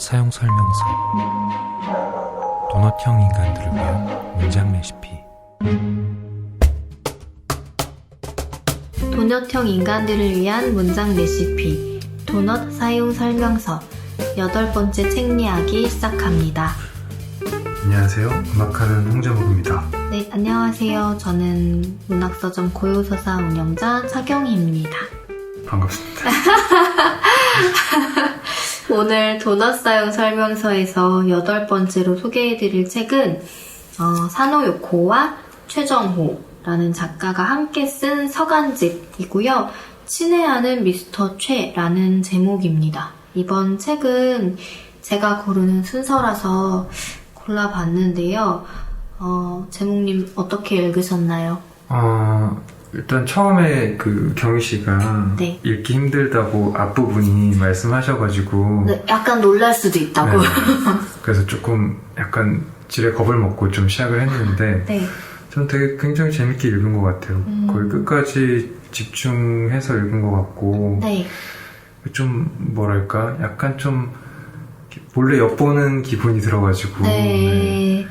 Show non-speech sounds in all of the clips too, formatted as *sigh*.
사용 설명서 도넛형 인간들을 위한 문장 레시피 도넛형 인간들을 위한 문장 레시피 도넛 사용 설명서 여덟 번째 책 이야기 시작합니다. 안녕하세요. 음악하는 홍정욱입니다. 네, 안녕하세요. 저는 문학서점 고요서사 운영자 차경희입니다. 반갑습니다. *laughs* 오늘 도넛 사용 설명서에서 여덟 번째로 소개해드릴 책은 어, 사노요코와 최정호라는 작가가 함께 쓴 서간집이고요. 친애하는 미스터 최라는 제목입니다. 이번 책은 제가 고르는 순서라서 골라봤는데요. 어, 제목님 어떻게 읽으셨나요? 어, 일단 처음에 그 경희 씨가 네. 읽기 힘들다고 앞부분이 말씀하셔가지고 네, 약간 놀랄 수도 있다고. 네. *laughs* 그래서 조금 약간 지레 겁을 먹고 좀 시작을 했는데 *laughs* 네. 전 되게 굉장히 재밌게 읽은 것 같아요. 음. 거의 끝까지 집중해서 읽은 것 같고 네. 좀 뭐랄까 약간 좀 몰래 엿보는 기분이 들어가지고 네.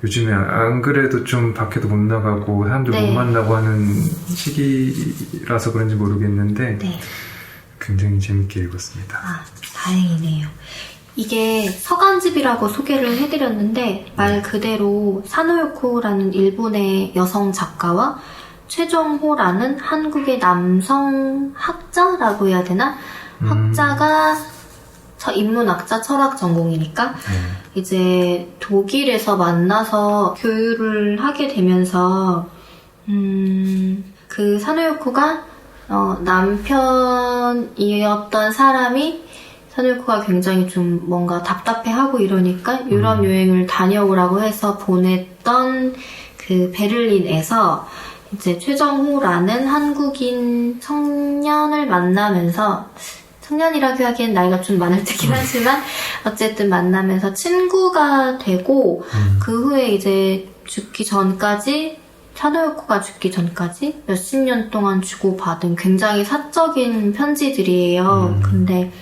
네. 요즘에 안 그래도 좀 밖에도 못 나가고 사람들 네. 못 만나고 하는 시기라서 그런지 모르겠는데 네. 굉장히 재밌게 읽었습니다. 아, 다행이네요. 이게 서간집이라고 소개를 해드렸는데 말 그대로 사노요코라는 일본의 여성 작가와 최정호라는 한국의 남성 학자라고 해야 되나? 음. 학자가 저 인문학자 철학 전공이니까 네. 이제 독일에서 만나서 교류를 하게 되면서 음, 그 사노요코가 어, 남편이었던 사람이 사노요코가 굉장히 좀 뭔가 답답해하고 이러니까 유럽 음. 여행을 다녀오라고 해서 보냈던 그 베를린에서 이제 최정호라는 한국인 청년을 만나면서 청년이라고 하기엔 나이가 좀 많을 테긴 하지만 어쨌든 만나면서 친구가 되고 음. 그 후에 이제 죽기 전까지 차도요코가 죽기 전까지 몇십 년 동안 주고받은 굉장히 사적인 편지들이에요. 음. 근데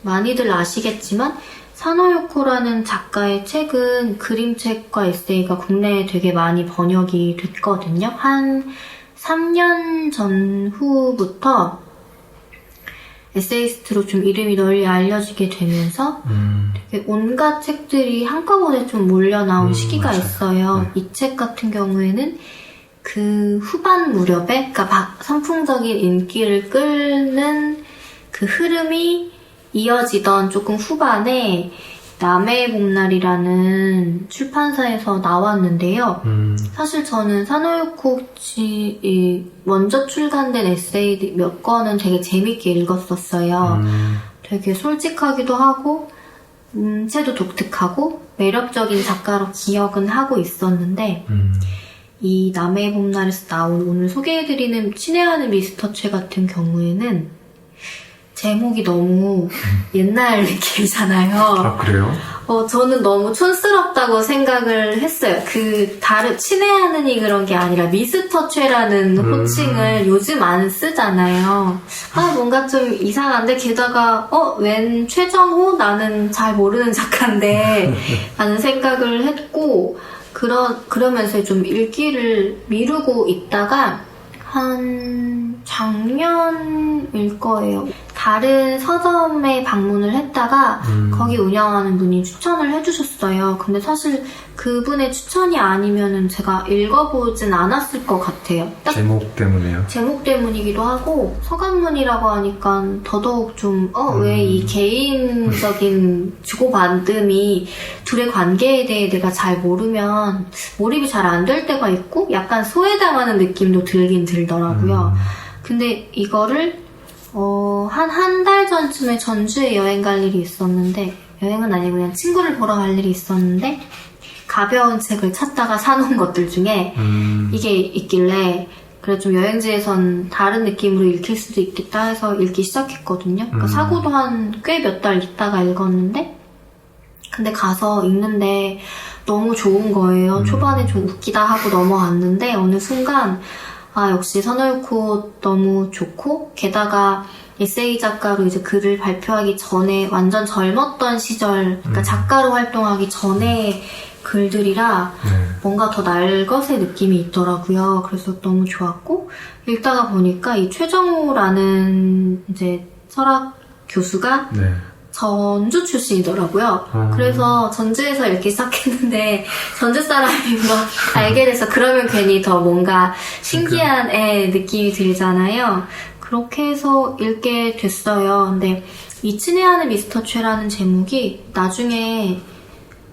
많이들 아시겠지만 사노요코라는 작가의 책은 그림책과 에세이가 국내에 되게 많이 번역이 됐거든요. 한 3년 전후부터 에세이스트로 좀 이름이 널리 알려지게 되면서 음. 되게 온갖 책들이 한꺼번에 좀 몰려 나온 음, 시기가 맞아요. 있어요. 네. 이책 같은 경우에는 그 후반 무렵에, 그러니까 박- 선풍적인 인기를 끌는 그 흐름이 이어지던 조금 후반에 남해의 봄날이라는 출판사에서 나왔는데요. 음. 사실 저는 사노유코 씨이 먼저 출간된 에세이 몇 권은 되게 재밌게 읽었었어요. 음. 되게 솔직하기도 하고 음체도 독특하고 매력적인 작가로 기억은 하고 있었는데 음. 이 남해의 봄날에서 나온 오늘 소개해드리는 친애하는 미스터 최 같은 경우에는 제목이 너무 옛날 느낌이잖아요. 아 그래요? 어, 저는 너무 촌스럽다고 생각을 했어요. 그, 다른, 친애하는이 그런 게 아니라 미스터 최라는 음. 호칭을 요즘 안 쓰잖아요. 아, 뭔가 좀 이상한데, 게다가, 어, 웬 최정호? 나는 잘 모르는 작가인데, *laughs* 라는 생각을 했고, 그러, 그러면서 좀 읽기를 미루고 있다가, 한 작년일 거예요. 다른 서점에 방문을 했다가 음. 거기 운영하는 분이 추천을 해주셨어요. 근데 사실 그분의 추천이 아니면은 제가 읽어보진 않았을 것 같아요. 딱 제목 때문에요. 제목 때문이기도 하고 서간문이라고 하니까 더더욱 좀 어왜 음. 이 개인적인 *laughs* 주고받음이 둘의 관계에 대해 내가 잘 모르면 몰입이 잘 안 될 때가 있고 약간 소외당하는 느낌도 들긴 들더라고요. 음. 근데 이거를 어, 한 한 달 전쯤에 전주에 여행 갈 일이 있었는데 여행은 아니고 그냥 친구를 보러 갈 일이 있었는데 가벼운 책을 찾다가 사놓은 것들 중에 음. 이게 있길래 그래 좀 여행지에선 다른 느낌으로 읽힐 수도 있겠다 해서 읽기 시작했거든요. 그러니까 음. 사고도 한 꽤 몇 달 있다가 읽었는데 근데 가서 읽는데 너무 좋은 거예요. 음. 초반에 좀 웃기다 하고 넘어갔는데 어느 순간 아, 역시 선호유코 너무 좋고, 게다가 에세이 작가로 이제 글을 발표하기 전에 완전 젊었던 시절, 그러니까 음. 작가로 작가로 활동하기 전에 글들이라 네. 뭔가 더 날것의 느낌이 있더라고요. 그래서 너무 좋았고, 읽다가 보니까 이 최정우라는 이제 철학 교수가 네. 전주 출신이더라고요. 아. 그래서 전주에서 읽기 시작했는데 전주 사람인 거 알게 돼서 그러면 괜히 더 뭔가 신기한 애 느낌이 들잖아요. 그렇게 해서 읽게 됐어요. 근데 이 친애하는 미스터 최라는 제목이 나중에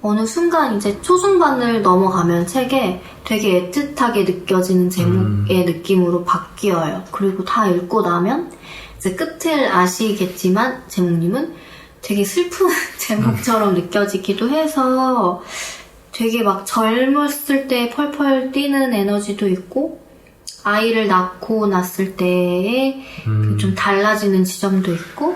어느 순간 이제 초중반을 넘어가면 책에 되게 애틋하게 느껴지는 제목의 느낌으로 바뀌어요. 그리고 다 읽고 나면 이제 끝을 아시겠지만 제목님은 되게 슬픈 *laughs* 제목처럼 느껴지기도 해서 되게 막 젊었을 때 펄펄 뛰는 에너지도 있고 아이를 낳고 났을 때의 음. 좀 달라지는 지점도 있고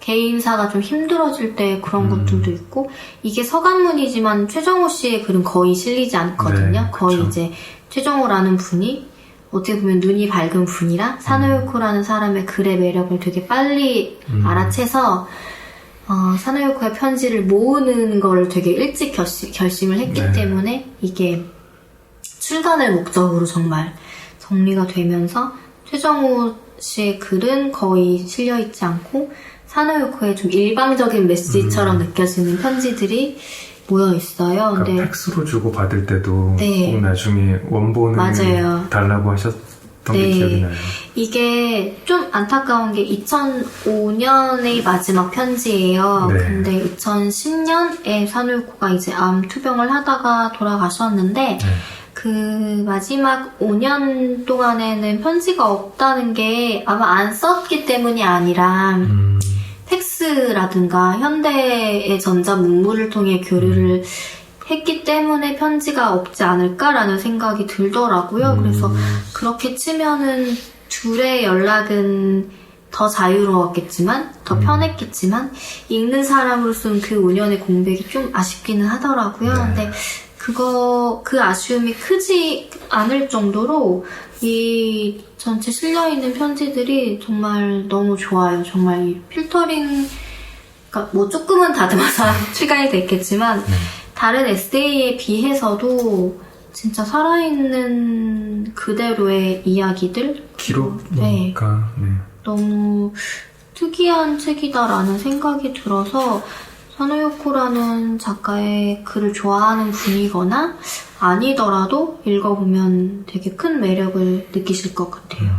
개인사가 좀 힘들어질 때 그런 음. 것들도 있고 이게 서간문이지만 최정호 씨의 글은 거의 실리지 않거든요. 네, 거의. 이제 최정호라는 분이 어떻게 보면 눈이 밝은 분이라 사노요코라는 사람의 글의 매력을 되게 빨리 음. 알아채서 어, 사노요코의 편지를 모으는 걸 되게 일찍 결심, 결심을 했기 네. 때문에 이게 출간을 목적으로 정말 정리가 되면서 최정호 씨의 글은 거의 실려있지 않고 사노요코의 좀 일방적인 메시지처럼 느껴지는 편지들이 모여 있어요. 그러니까 근데 팩스로 주고 받을 때도 네. 꼭 나중에 원본을 맞아요. 달라고 하셨 던게 네. 기억이 나요. 이게 좀 안타까운 게 2005년의 마지막 편지예요. 네. 근데 2010년에 산울코가 이제 암 투병을 하다가 돌아가셨는데 네. 그 마지막 5년 동안에는 편지가 없다는 게 아마 안 썼기 때문이 아니라 음. 팩스라든가 현대의 전자 문물을 통해 교류를 했기 때문에 편지가 없지 않을까라는 생각이 들더라고요. 음. 그래서 그렇게 치면은 둘의 연락은 더 자유로웠겠지만, 더 음. 편했겠지만, 읽는 사람으로서는 그 5년의 공백이 좀 아쉽기는 하더라고요. 네. 근데 그거, 그 아쉬움이 크지 않을 정도로 이 전체 실려있는 편지들이 정말 너무 좋아요. 정말 이 필터링, 그러니까 뭐 조금은 다듬어서 *laughs* 출간이 됐겠지만, 네. 다른 에세이에 비해서도 진짜 살아있는 그대로의 이야기들? 네. 기록이니까 네. 너무 특이한 책이다라는 생각이 들어서 사노요코라는 작가의 글을 좋아하는 분이거나 아니더라도 읽어보면 되게 큰 매력을 느끼실 것 같아요.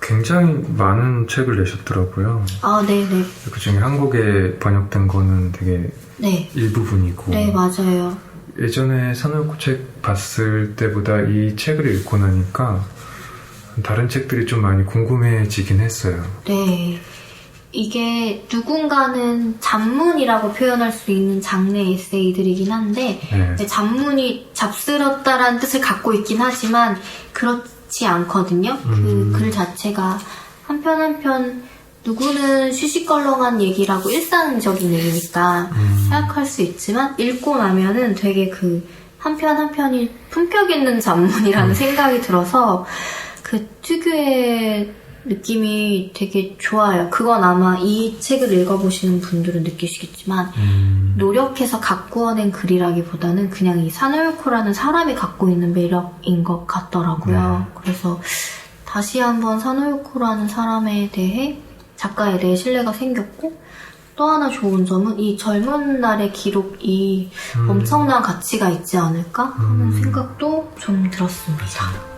굉장히 많은 책을 내셨더라고요. 아, 네네. 그 중에 한국에 번역된 거는 되게 네. 일부분이고 네, 맞아요. 예전에 산울코 책 봤을 때보다 이 책을 읽고 나니까 다른 책들이 좀 많이 궁금해지긴 했어요. 네. 이게 누군가는 잡문이라고 표현할 수 있는 장르 에세이들이긴 한데, 네. 잡문이 잡스럽다라는 뜻을 갖고 있긴 하지만, 그렇지 않거든요. 음. 그글 자체가 한 편 한 편, 누구는 쉬쉬껄렁한 얘기라고 일상적인 얘기니까 음. 생각할 수 있지만, 읽고 나면은 되게 그 한편 한 편이 품격 있는 잡문이라는 음. 생각이 들어서, 그 특유의 느낌이 되게 좋아요. 그건 아마 이 책을 읽어보시는 분들은 느끼시겠지만, 음. 노력해서 가꾸어낸 글이라기보다는 그냥 이 사노요코라는 사람이 갖고 있는 매력인 것 같더라고요. 그래서 다시 한번 사노요코라는 사람에 대해, 작가에 대해 신뢰가 생겼고, 또 하나 좋은 점은 이 젊은 날의 기록이 음. 엄청난 가치가 있지 않을까 하는 음. 생각도 좀 들었습니다.